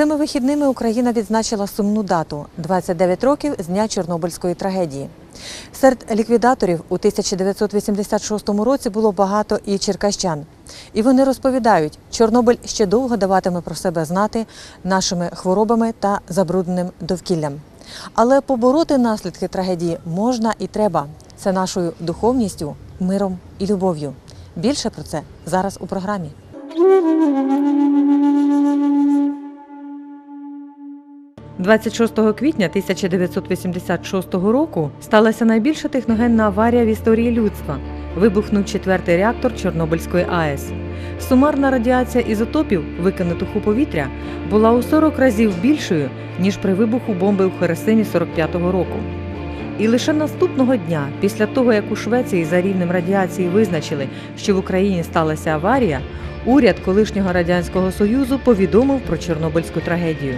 Цими вихідними Україна відзначила сумну дату 29 років з дня Чорнобильської трагедії. Серед ліквідаторів у 1986 році було багато і черкащан. І вони розповідають, Чорнобиль ще довго даватиме про себе знати нашими хворобами та забрудненим довкіллям. Але побороти наслідки трагедії можна і треба. Це нашою духовністю, миром і любов'ю. Більше про це зараз у програмі. – 26 квітня 1986 року сталася найбільша техногенна аварія в історії людства. Вибухнув четвертий реактор Чорнобильської АЕС. Сумарна радіація ізотопів, викинутих у повітря, була у 40 разів більшою, ніж при вибуху бомби у Хересимі 45-го року. І лише наступного дня, після того як у Швеції за рівнем радіації визначили, що в Україні сталася аварія, уряд колишнього радянського союзу повідомив про Чорнобильську трагедію.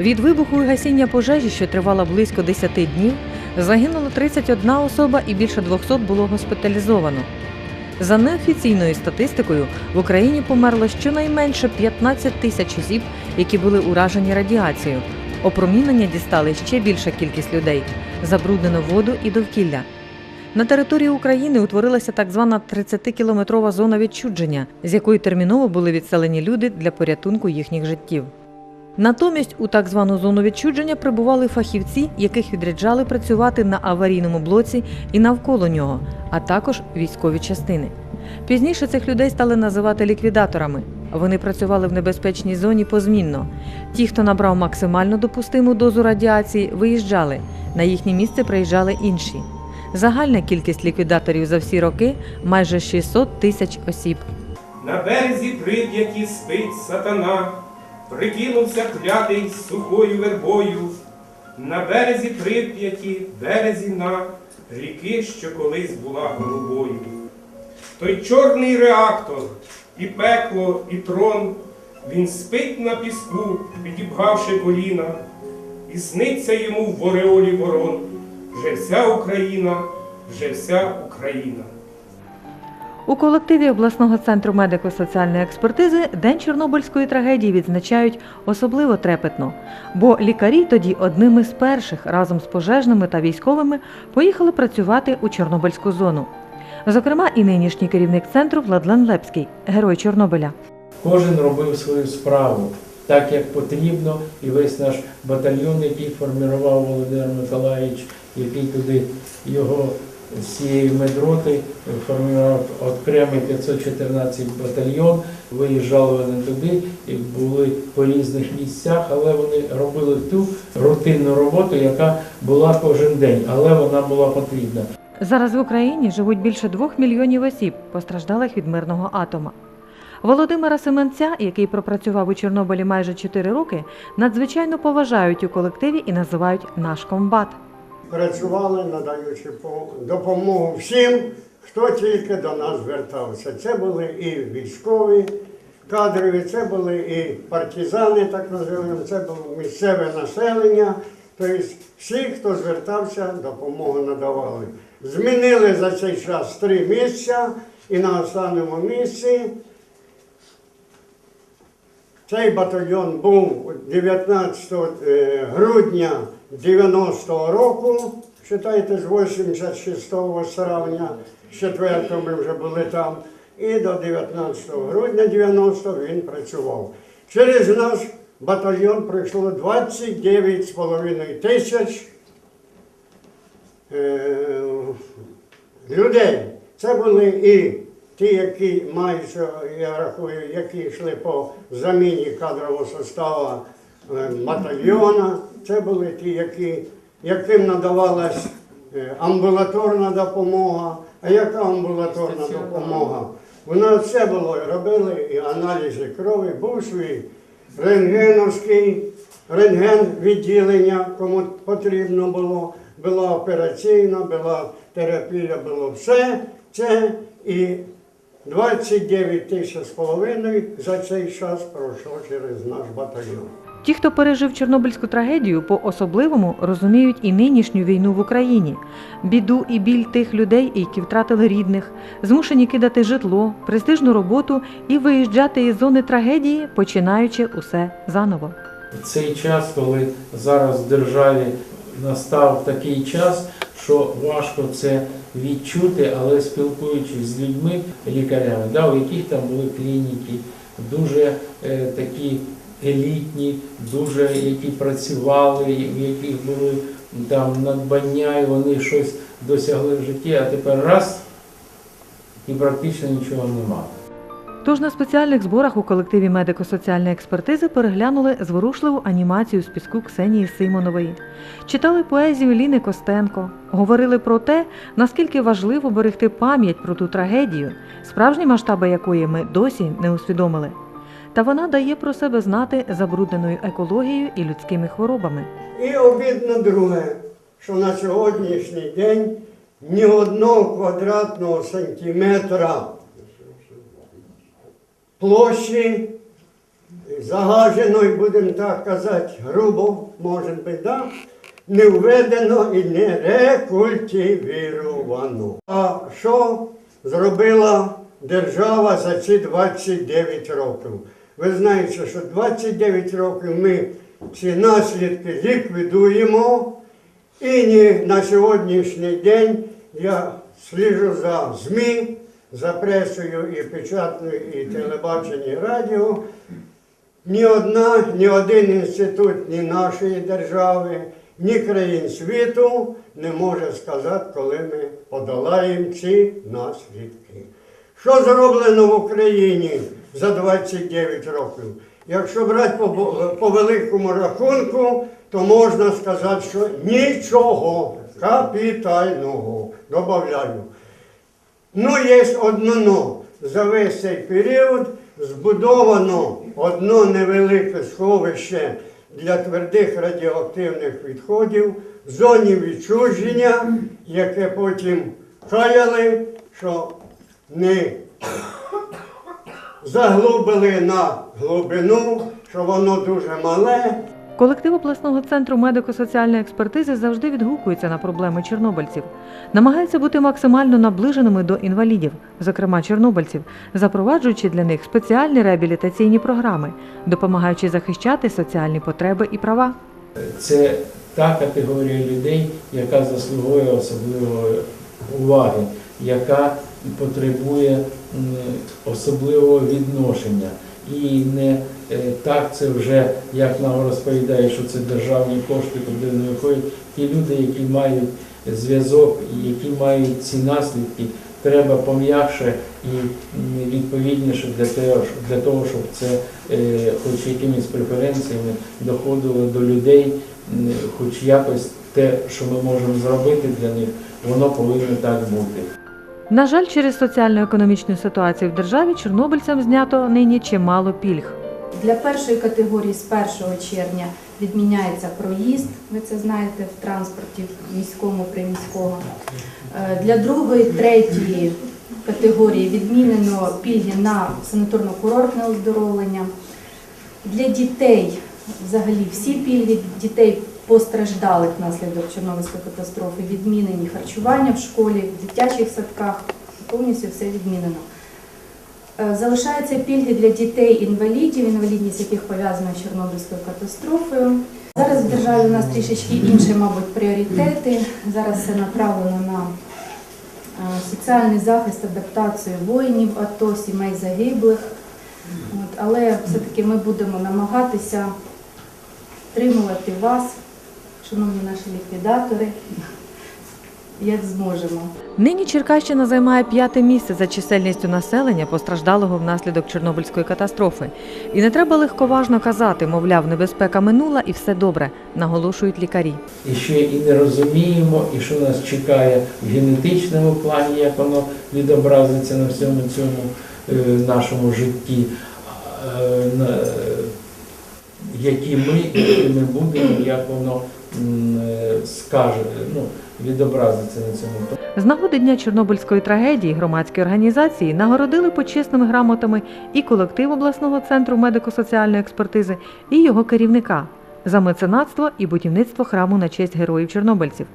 Від вибуху і гасіння пожежі, що тривала близько 10 днів, загинуло 31 особа і більше 200 було госпіталізовано. За неофіційною статистикою, в Україні померло щонайменше 15 тисяч осіб, які були уражені радіацією. Опромінення дістали ще більша кількість людей, забруднено воду і довкілля. На території України утворилася так звана 30-кілометрова зона відчудження, з якої терміново були відселені люди для порятунку їхніх життів. Натомість у так звану зону відчудження прибували фахівці, яких відряджали працювати на аварійному блоці і навколо нього, а також військові частини. Пізніше цих людей стали називати ліквідаторами. Вони працювали в небезпечній зоні позмінно. Ті, хто набрав максимально допустиму дозу радіації, виїжджали. На їхнє місце приїжджали інші. Загальна кількість ліквідаторів за всі роки майже 600 тисяч осіб. На березі прип'яті спить сатана, прикинувся клятий сухою вербою. На березі прип'яті, березі на ріки, що колись була голубою. Той чорний реактор, і пекло, і трон, він спить на піску, підібгавши коліна, і сниться йому в ореолі ворон. Вже вся Україна, вже вся Україна. У колективі обласного центру медико-соціальної експертизи День Чорнобильської трагедії відзначають особливо трепетно, бо лікарі тоді одними з перших разом з пожежними та військовими поїхали працювати у Чорнобильську зону. Зокрема, і нинішній керівник центру Владлен Лепський, герой Чорнобиля. Кожен робив свою справу так, як потрібно, і весь наш батальйон, який формував Володимир Миколаївич, який туди його з цієї медроти формував окремий 514 батальйон, виїжджали вони туди і були по різних місцях, але вони робили ту рутинну роботу, яка була кожен день, але вона була потрібна. Зараз в Україні живуть більше двох мільйонів осіб, постраждалих від мирного атома. Володимира Семенця, який пропрацював у Чорнобилі майже 4 роки, надзвичайно поважають у колективі і називають наш комбат. Працювали, надаючи по- допомогу всім, хто тільки до нас звертався. Це були і військові кадрові, це були і партизани, так називаємо, це було місцеве населення. Тобто всі, хто звертався, допомогу надавали. Змінили за цей час три місця і на останньому місці цей батальйон був 19 е, грудня 90-го року, вважайте, з 86-го травня, з 4-го ми вже були там, і до 19 грудня 90-го він працював. Через наш батальйон прийшло 29,5 тисяч е, людей. Це були і ті, які майже, я рахую, які йшли по заміні кадрового составу е, батальйона. Це були ті, які, яким надавалась е, амбулаторна допомога. А яка амбулаторна допомога? У нас все було, робили і аналізи крові, був свій рентгеновський, рентген відділення, кому потрібно було, була операційна, була терапія, було все це і 29 тисяч з половиною за цей час пройшло через наш батальйон. Ті, хто пережив Чорнобильську трагедію, по-особливому розуміють і нинішню війну в Україні, біду і біль тих людей, які втратили рідних, змушені кидати житло, престижну роботу і виїжджати із зони трагедії, починаючи усе заново. Цей час, коли зараз в державі настав такий час, що важко це відчути, але спілкуючись з людьми, лікарями, да, у яких там були клініки, дуже е, такі елітні, дуже які працювали, в яких були там надбання, і вони щось досягли в житті, а тепер раз і практично нічого немає. Тож на спеціальних зборах у колективі медико-соціальної експертизи переглянули зворушливу анімацію з піску Ксенії Симонової, читали поезію Ліни Костенко, говорили про те, наскільки важливо берегти пам'ять про ту трагедію, справжні масштаби якої ми досі не усвідомили. Та вона дає про себе знати забрудненою екологією і людськими хворобами. І обідно друге, що на сьогоднішній день ні одного квадратного сантиметра площі загаженої, будемо так казати, грубо, може би, да, не введено і не рекультивіровано. А що зробила держава за ці 29 років? Ви знаєте, що 29 років ми ці наслідки ліквідуємо. І на сьогоднішній день я сліжу за ЗМІ, за пресою і печатною, і телебачення, і радіо. Ні одна, ні один інститут ні нашої держави, ні країн світу не може сказати, коли ми подолаємо ці наслідки. Що зроблено в Україні за 29 років? Якщо брати по, по великому рахунку, то можна сказати, що нічого капітального. Добавляю. Ну, є одно но. За весь цей період збудовано одно невелике сховище для твердих радіоактивних відходів в зоні відчуження, яке потім каяли, що не заглубили на глибину, що воно дуже мале. Колектив обласного центру медико-соціальної експертизи завжди відгукується на проблеми чорнобильців, намагається бути максимально наближеними до інвалідів, зокрема чорнобильців, запроваджуючи для них спеціальні реабілітаційні програми, допомагаючи захищати соціальні потреби і права. Це та категорія людей, яка заслуговує особливої уваги, яка потребує особливого відношення. І не е, так це вже, як нам розповідає, що це державні кошти, куди не виходять. Ті люди, які мають зв'язок які мають ці наслідки, треба пом'якше і відповідніше для того, щоб це е, хоч якимись преференціями доходило до людей, хоч якось те, що ми можемо зробити для них, воно повинно так бути. На жаль, через соціально-економічну ситуацію в державі чорнобильцям знято нині чимало пільг. Для першої категорії з 1 червня відміняється проїзд, ви це знаєте, в транспорті міському, приміського. Е, Для другої, третьої категорії відмінено пільги на санаторно-курортне оздоровлення. Для дітей взагалі всі пільги дітей постраждалих внаслідок Чорнобильської катастрофи відмінені харчування в школі, в дитячих садках, повністю все відмінено. Е, Залишаються пільги для дітей-інвалідів, інвалідність яких пов'язана з Чорнобильською катастрофою. Зараз в державі у нас трішечки інші, мабуть, пріоритети. Зараз все направлено на е, соціальний захист, адаптацію воїнів АТО, сімей загиблих. От, але все-таки ми будемо намагатися підтримувати вас, шановні наші ліквідатори, як зможемо. Нині Черкащина займає п'яте місце за чисельністю населення, постраждалого внаслідок Чорнобильської катастрофи. І не треба легковажно казати, мовляв, небезпека минула і все добре, наголошують лікарі. і ще і не розуміємо, і що нас чекає в генетичному плані, як воно відобразиться на всьому цьому е, нашому житті, е, які ми, ми будемо, як воно е, скаже, ну, відобразиться на цьому. З нагоди Дня Чорнобильської трагедії громадські організації нагородили почесними грамотами і колектив обласного центру медико-соціальної експертизи, і його керівника за меценатство і будівництво храму на честь героїв чорнобильців.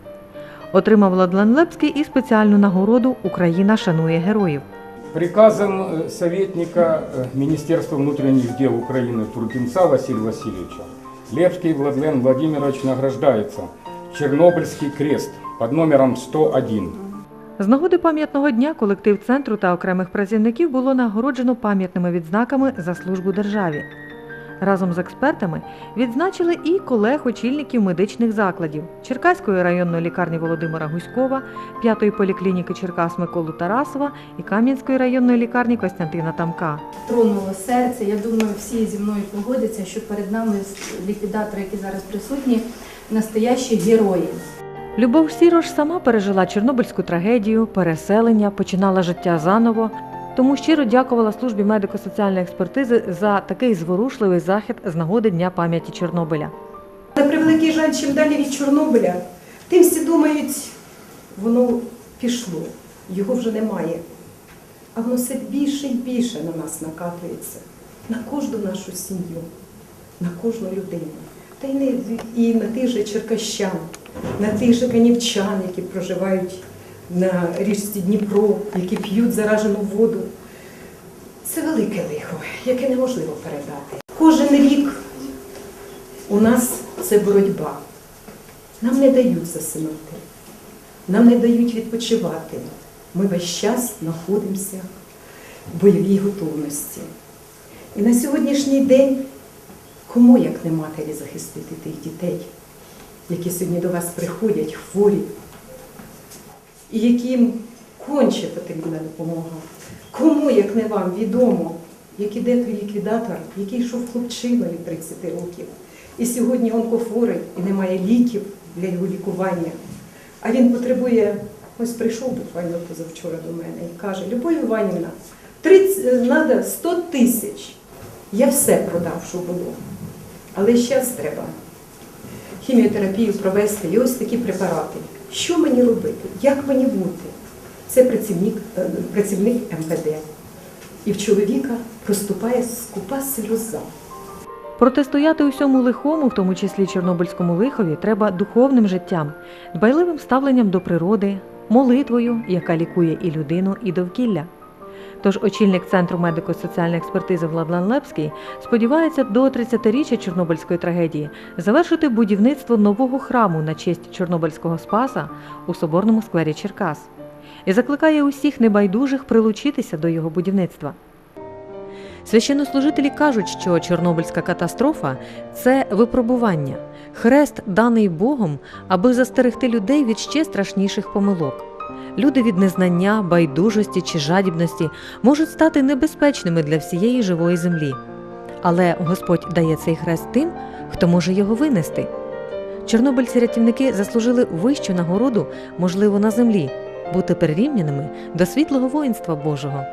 Отримав Владлен Лепський і спеціальну нагороду Україна шанує героїв. Приказом э, советника э, Министерства внутренних дел Украины Туркинца Василия Васильевича Лепский Владлен Владимирович награждается Чернобыльский крест под номером 101. З нагоди пам'ятного дня колектив центру та окремих працівників було нагороджено пам'ятними відзнаками за службу державі. Разом з експертами відзначили і колег очільників медичних закладів Черкаської районної лікарні Володимира Гуськова, п'ятої поліклініки Черкас Миколу Тарасова і Кам'янської районної лікарні Костянтина Тамка. Тронуло серце. Я думаю, всі зі мною погодяться, що перед нами ліквідатори, які зараз присутні, настоящі герої. Любов Сірош сама пережила Чорнобильську трагедію, переселення, починала життя заново. Тому щиро дякувала службі медико-соціальної експертизи за такий зворушливий захід з нагоди Дня пам'яті Чорнобиля. На превеликий жаль, чим далі від Чорнобиля, тим всі думають, воно пішло, його вже немає. А воно все більше і більше на нас накатується, на кожну нашу сім'ю, на кожну людину. Та й не і на тих же черкащан, на тих же канівчан, які проживають на річці Дніпро, які п'ють заражену воду. Це велике лихо, яке неможливо передати. Кожен рік у нас це боротьба. Нам не дають засинати, нам не дають відпочивати. Ми весь час знаходимося в бойовій готовності. І на сьогоднішній день кому як не матері захистити тих дітей, які сьогодні до вас приходять хворі, і яким конче потрібна допомога. Кому, як не вам, відомо, як іде той ліквідатор, який йшов хлопчиною 30 років, і сьогодні онкохворий і немає ліків для його лікування. А він потребує, ось прийшов буквально позавчора до мене і каже, Любов Іванівна, 30, треба 100 тисяч. Я все продав, що було. Але зараз треба хіміотерапію провести і ось такі препарати. Що мені робити? Як мені бути? Це працівник, е, працівник МВД. І в чоловіка проступає скупа сльоза. Протистояти усьому лихому, в тому числі Чорнобильському лихові, треба духовним життям, дбайливим ставленням до природи, молитвою, яка лікує і людину, і довкілля. Тож очільник Центру медико-соціальної експертизи Владлан Лепський сподівається до 30-річчя Чорнобильської трагедії завершити будівництво нового храму на честь Чорнобильського спаса у соборному сквері Черкас і закликає усіх небайдужих прилучитися до його будівництва. Священнослужителі кажуть, що Чорнобильська катастрофа це випробування, хрест, даний Богом, аби застерегти людей від ще страшніших помилок. Люди від незнання, байдужості чи жадібності можуть стати небезпечними для всієї живої землі. Але Господь дає цей хрест тим, хто може його винести. Чорнобильці-рятівники заслужили вищу нагороду, можливо, на землі, бути прирівняними до світлого воїнства Божого.